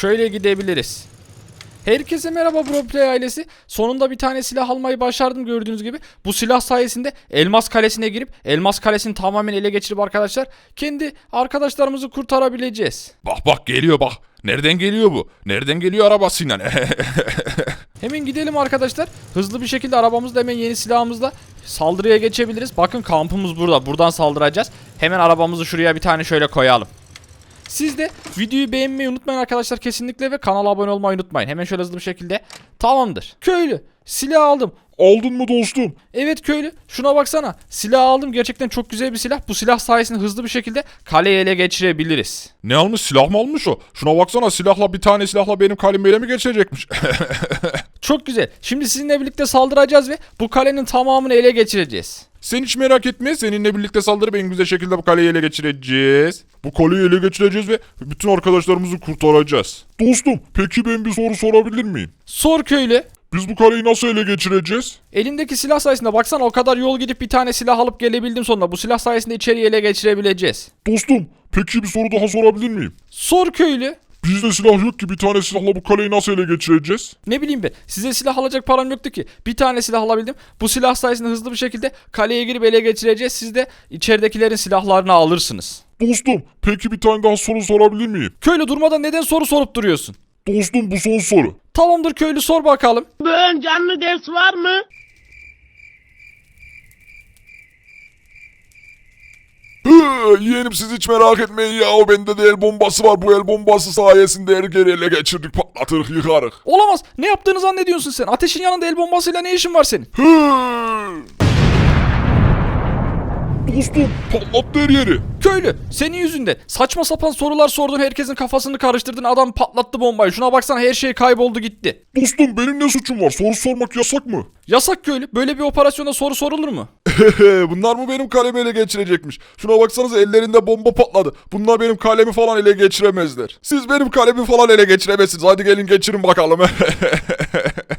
Şöyle gidebiliriz. Herkese merhaba Broplay ailesi. Sonunda bir tane silah almayı başardım gördüğünüz gibi. Bu silah sayesinde Elmas Kalesi'ne girip Elmas Kalesi'ni tamamen ele geçirip arkadaşlar kendi arkadaşlarımızı kurtarabileceğiz. Bak bak geliyor bak. Nereden geliyor bu? Nereden geliyor arabasıyla? Hemen gidelim arkadaşlar. Hızlı bir şekilde arabamızla hemen yeni silahımızla saldırıya geçebiliriz. Bakın kampımız burada. Buradan saldıracağız. Hemen arabamızı şuraya bir tane şöyle koyalım. Siz de videoyu beğenmeyi unutmayın arkadaşlar kesinlikle ve kanala abone olmayı unutmayın. Hemen şöyle hızlı bir şekilde. Tamamdır. Köylü silah aldım. Aldın mı dostum? Evet köylü şuna baksana. Silah aldım gerçekten çok güzel bir silah. Bu silah sayesinde hızlı bir şekilde kaleyi ele geçirebiliriz. Ne almış silah mı almış o? Şuna baksana silahla bir tane silahla benim kalemi ele mi geçirecekmiş? Çok güzel. Şimdi sizinle birlikte saldıracağız ve bu kalenin tamamını ele geçireceğiz. Sen hiç merak etme seninle birlikte saldırıp en güzel şekilde bu kaleyi ele geçireceğiz. Bu kaleyi ele geçireceğiz ve bütün arkadaşlarımızı kurtaracağız. Dostum peki ben bir soru sorabilir miyim? Sor köylü. Biz bu kaleyi nasıl ele geçireceğiz? Elimdeki silah sayesinde baksana o kadar yol gidip bir tane silah alıp gelebildim sonunda. Bu silah sayesinde içeriye ele geçirebileceğiz. Dostum peki bir soru daha sorabilir miyim? Sor köylü. Bizde silah yok ki bir tane silahla bu kaleyi nasıl ele geçireceğiz? Ne bileyim ben. Size silah alacak param yoktu ki. Bir tane silah alabildim. Bu silah sayesinde hızlı bir şekilde kaleye girip ele geçireceğiz. Siz de içeridekilerin silahlarını alırsınız. Dostum peki bir tane daha soru sorabilir miyim? Köylü durmadan neden soru sorup duruyorsun? Dostum bu son soru. Tamamdır köylü sor bakalım. Bugün canlı ders var mı? Hı, yeğenim siz hiç merak etmeyin ya o bende de el bombası var bu el bombası sayesinde her yeri ele geçirdik patlatırık yıkarık. Olamaz. Ne yaptığını zannediyorsun sen? Ateşin yanında el bombasıyla ne işin var senin? Hı. Dostum patlattı her yeri. Köylü senin yüzünden saçma sapan sorular sordun herkesin kafasını karıştırdın adam patlattı bombayı şuna baksana her şey kayboldu gitti. Dostum benim ne suçum var soru sormak yasak mı? Yasak köylü böyle bir operasyonda soru sorulur mu? Bunlar mı benim kalemi ele geçirecekmiş? Şuna baksanıza ellerinde bomba patladı. Bunlar benim kalemi falan ele geçiremezler. Siz benim kalemi falan ele geçiremezsiniz. Hadi gelin geçirin bakalım.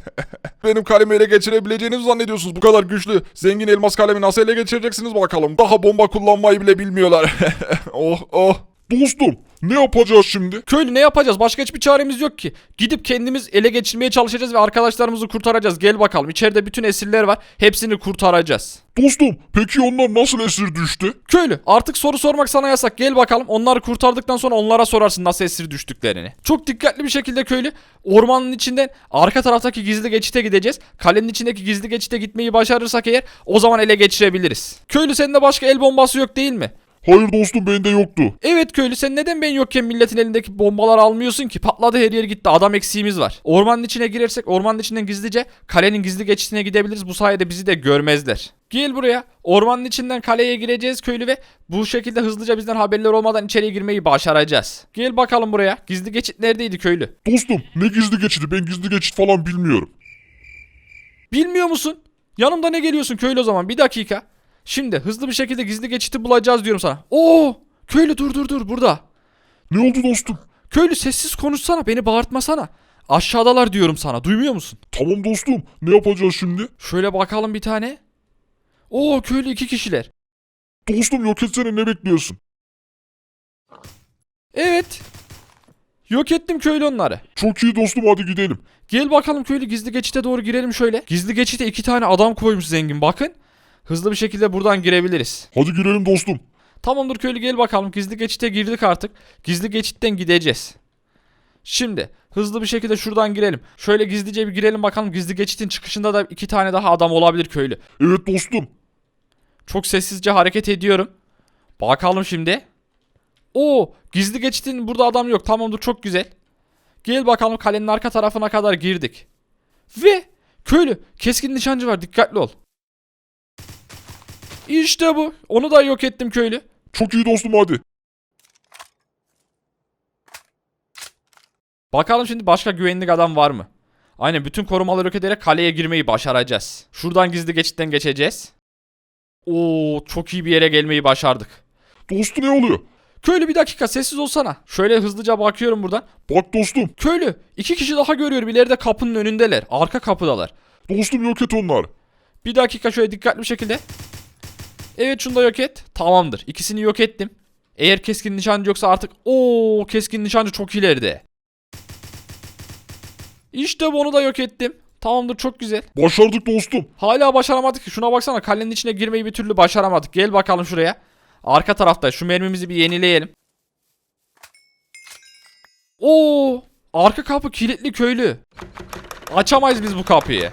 benim kalemi ele geçirebileceğinizi zannediyorsunuz. Bu kadar güçlü, zengin elmas kalemi nasıl ele geçireceksiniz bakalım. Daha bomba kullanmayı bile bilmiyorlar. oh oh. Dostum ne yapacağız şimdi? Köylü ne yapacağız başka hiçbir çaremiz yok ki. Gidip kendimiz ele geçirmeye çalışacağız ve arkadaşlarımızı kurtaracağız gel bakalım içeride bütün esirler var hepsini kurtaracağız. Dostum peki onlar nasıl esir düştü? Köylü artık soru sormak sana yasak gel bakalım onları kurtardıktan sonra onlara sorarsın nasıl esir düştüklerini. Çok dikkatli bir şekilde köylü ormanın içinden arka taraftaki gizli geçite gideceğiz. Kalenin içindeki gizli geçite gitmeyi başarırsak eğer o zaman ele geçirebiliriz. Köylü sende başka el bombası yok değil mi? Hayır dostum bende yoktu. Evet köylü sen neden ben yokken milletin elindeki bombaları almıyorsun ki? Patladı her yer gitti adam eksiğimiz var. Ormanın içine girersek ormanın içinden gizlice kalenin gizli geçitine gidebiliriz. Bu sayede bizi de görmezler. Gel buraya. Ormanın içinden kaleye gireceğiz köylü ve bu şekilde hızlıca bizden haberler olmadan içeriye girmeyi başaracağız. Gel bakalım buraya. Gizli geçit neredeydi köylü? Dostum ne gizli geçidi ben gizli geçit falan bilmiyorum. Bilmiyor musun? Yanımda ne geliyorsun köylü o zaman? Bir dakika. Şimdi hızlı bir şekilde gizli geçiti bulacağız diyorum sana. Oo! Köylü dur dur dur burada. Ne oldu dostum? Köylü sessiz konuşsana beni bağırtmasana. Aşağıdalar diyorum sana duymuyor musun? Tamam dostum ne yapacağız şimdi? Şöyle bakalım bir tane. Oo köylü iki kişiler. Dostum yok etsene ne bekliyorsun? Evet. Yok ettim köylü onları. Çok iyi dostum hadi gidelim. Gel bakalım köylü gizli geçite doğru girelim şöyle. Gizli geçite iki tane adam koymuş zengin bakın. Hızlı bir şekilde buradan girebiliriz. Hadi girelim dostum. Tamamdır köylü gel bakalım gizli geçite girdik artık. Gizli geçitten gideceğiz. Şimdi hızlı bir şekilde şuradan girelim. Şöyle gizlice bir girelim bakalım gizli geçitin çıkışında da iki tane daha adam olabilir köylü. Evet dostum. Çok sessizce hareket ediyorum. Bakalım şimdi. Oo, gizli geçitin burada adam yok. Tamamdır çok güzel. Gel bakalım kalenin arka tarafına kadar girdik. Ve köylü keskin nişancı var dikkatli ol. İşte bu. Onu da yok ettim köylü. Çok iyi dostum hadi. Bakalım şimdi başka güvenlik adam var mı? Aynen bütün korumaları yok ederek kaleye girmeyi başaracağız. Şuradan gizli geçitten geçeceğiz. Oo çok iyi bir yere gelmeyi başardık. Dostum ne oluyor? Köylü bir dakika sessiz olsana. Şöyle hızlıca bakıyorum buradan. Bak dostum. Köylü iki kişi daha görüyorum ileride kapının önündeler. Arka kapıdalar. Dostum yok et onları. Bir dakika şöyle dikkatli bir şekilde. Evet şunu da yok et. Tamamdır. İkisini yok ettim. Eğer keskin nişancı yoksa artık o keskin nişancı çok ileride. İşte bunu da yok ettim. Tamamdır çok güzel. Başardık dostum. Hala başaramadık ki. Şuna baksana kalenin içine girmeyi bir türlü başaramadık. Gel bakalım şuraya. Arka tarafta şu mermimizi bir yenileyelim. Oo! Arka kapı kilitli köylü. Açamayız biz bu kapıyı.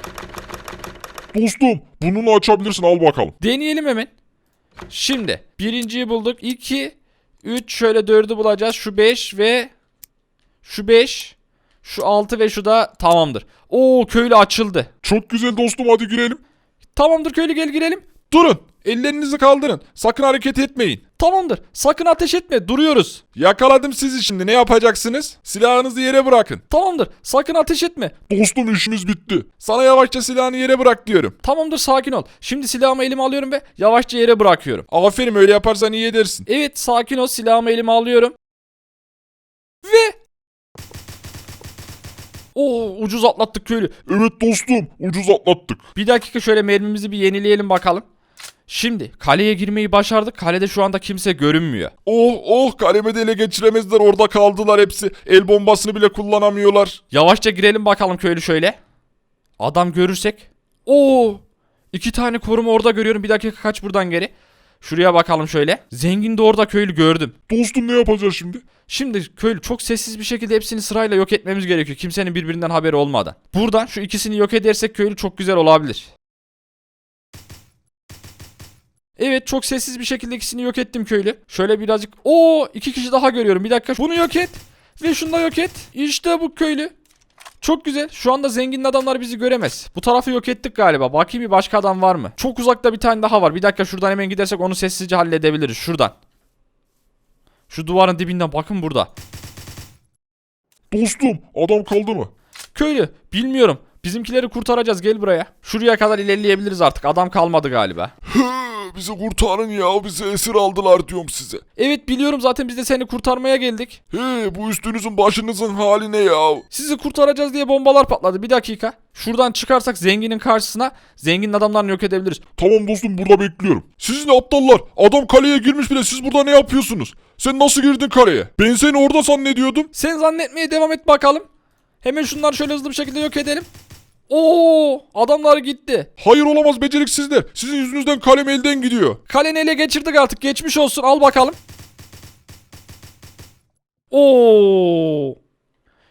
Dostum bununla açabilirsin al bakalım. Deneyelim hemen. Şimdi birinciyi bulduk. 2 3 şöyle dördü bulacağız. Şu 5 ve şu 5 şu 6 ve şu da tamamdır. Oo köylü açıldı. Çok güzel dostum hadi girelim. Tamamdır köylü gel girelim. Durun. Ellerinizi kaldırın. Sakın hareket etmeyin. Tamamdır. Sakın ateş etme. Duruyoruz. Yakaladım sizi şimdi. Ne yapacaksınız? Silahınızı yere bırakın. Tamamdır. Sakın ateş etme. Dostum işimiz bitti. Sana yavaşça silahını yere bırak diyorum. Tamamdır sakin ol. Şimdi silahımı elime alıyorum ve yavaşça yere bırakıyorum. Aferin öyle yaparsan iyi edersin. Evet sakin ol silahımı elime alıyorum. Ve... Oo ucuz atlattık köylü. Evet dostum ucuz atlattık. Bir dakika şöyle mermimizi bir yenileyelim bakalım. Şimdi kaleye girmeyi başardık. Kalede şu anda kimse görünmüyor. Oh oh kalemi de ele geçiremezler orada kaldılar hepsi. El bombasını bile kullanamıyorlar. Yavaşça girelim bakalım köylü şöyle. Adam görürsek. Oo! İki tane koruma orada görüyorum. Bir dakika kaç buradan geri. Şuraya bakalım şöyle. Zengin de orada köylü gördüm. Dostum ne yapacağız şimdi? Şimdi köylü çok sessiz bir şekilde hepsini sırayla yok etmemiz gerekiyor. Kimsenin birbirinden haberi olmadan. Buradan şu ikisini yok edersek köylü çok güzel olabilir. Evet çok sessiz bir şekilde ikisini yok ettim köylü. Şöyle birazcık... Oo iki kişi daha görüyorum. Bir dakika bunu yok et. Ve şunu da yok et. İşte bu köylü. Çok güzel. Şu anda zengin adamlar bizi göremez. Bu tarafı yok ettik galiba. Bakayım bir başka adam var mı? Çok uzakta bir tane daha var. Bir dakika şuradan hemen gidersek onu sessizce halledebiliriz. Şuradan. Şu duvarın dibinden bakın burada. Dostum adam kaldı mı? Köylü bilmiyorum. Bizimkileri kurtaracağız gel buraya. Şuraya kadar ilerleyebiliriz artık. Adam kalmadı galiba. Bizi kurtarın ya bizi esir aldılar diyorum size. Evet biliyorum zaten biz de seni kurtarmaya geldik. He bu üstünüzün başınızın hali ne ya? Sizi kurtaracağız diye bombalar patladı. Bir dakika. Şuradan çıkarsak zenginin karşısına zenginin adamlarını yok edebiliriz. Tamam dostum burada bekliyorum. Siz ne aptallar? Adam kaleye girmiş bile siz burada ne yapıyorsunuz? Sen nasıl girdin kaleye? Ben seni orada zannediyordum. Sen zannetmeye devam et bakalım. Hemen şunları şöyle hızlı bir şekilde yok edelim. Oo, adamlar gitti. Hayır olamaz beceriksizler. Sizin yüzünüzden kalem elden gidiyor. Kaleni ele geçirdik artık. Geçmiş olsun. Al bakalım. Oo.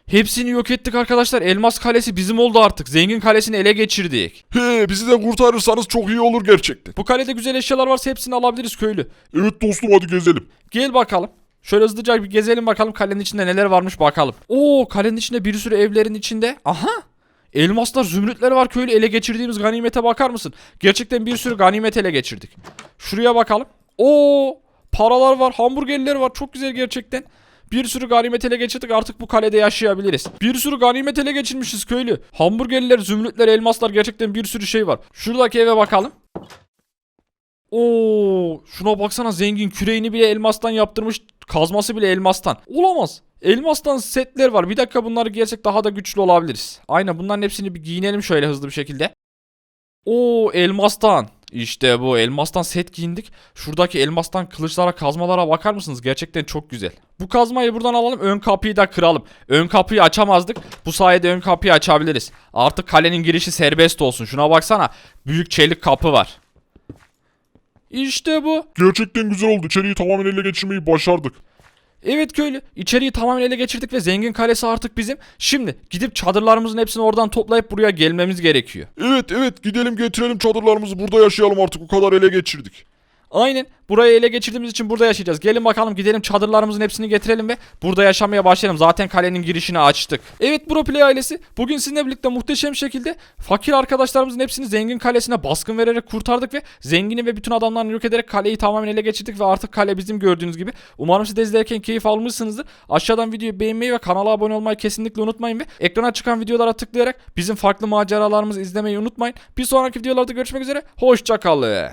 Hepsini yok ettik arkadaşlar. Elmas kalesi bizim oldu artık. Zengin kalesini ele geçirdik. He bizi de kurtarırsanız çok iyi olur gerçekten. Bu kalede güzel eşyalar varsa hepsini alabiliriz köylü. Evet dostum hadi gezelim. Gel bakalım. Şöyle hızlıca bir gezelim bakalım kalenin içinde neler varmış bakalım. Oo kalenin içinde bir sürü evlerin içinde. Aha. Elmaslar, zümrütler var köylü ele geçirdiğimiz ganimete bakar mısın? Gerçekten bir sürü ganimet ele geçirdik. Şuraya bakalım. Oo paralar var, hamburgerler var. Çok güzel gerçekten. Bir sürü ganimet ele geçirdik artık bu kalede yaşayabiliriz. Bir sürü ganimet ele geçirmişiz köylü. Hamburgerler, zümrütler, elmaslar gerçekten bir sürü şey var. Şuradaki eve bakalım. Oo, şuna baksana zengin küreğini bile elmastan yaptırmış. Kazması bile elmastan. Olamaz. Elmastan setler var. Bir dakika bunları giyersek daha da güçlü olabiliriz. Aynen bunların hepsini bir giyinelim şöyle hızlı bir şekilde. Oo elmastan. İşte bu elmastan set giyindik. Şuradaki elmastan kılıçlara kazmalara bakar mısınız? Gerçekten çok güzel. Bu kazmayı buradan alalım. Ön kapıyı da kıralım. Ön kapıyı açamazdık. Bu sayede ön kapıyı açabiliriz. Artık kalenin girişi serbest olsun. Şuna baksana. Büyük çelik kapı var. İşte bu. Gerçekten güzel oldu. İçeriği tamamen ele geçirmeyi başardık. Evet köylü. İçeriği tamamen ele geçirdik ve zengin kalesi artık bizim. Şimdi gidip çadırlarımızın hepsini oradan toplayıp buraya gelmemiz gerekiyor. Evet evet gidelim getirelim çadırlarımızı burada yaşayalım artık o kadar ele geçirdik. Aynen. Burayı ele geçirdiğimiz için burada yaşayacağız. Gelin bakalım gidelim çadırlarımızın hepsini getirelim ve burada yaşamaya başlayalım. Zaten kalenin girişini açtık. Evet Bro Play ailesi bugün sizinle birlikte muhteşem şekilde fakir arkadaşlarımızın hepsini zengin kalesine baskın vererek kurtardık ve zengini ve bütün adamlarını yok ederek kaleyi tamamen ele geçirdik ve artık kale bizim gördüğünüz gibi. Umarım siz de izlerken keyif almışsınızdır. Aşağıdan videoyu beğenmeyi ve kanala abone olmayı kesinlikle unutmayın ve ekrana çıkan videolara tıklayarak bizim farklı maceralarımızı izlemeyi unutmayın. Bir sonraki videolarda görüşmek üzere. Hoşçakalın.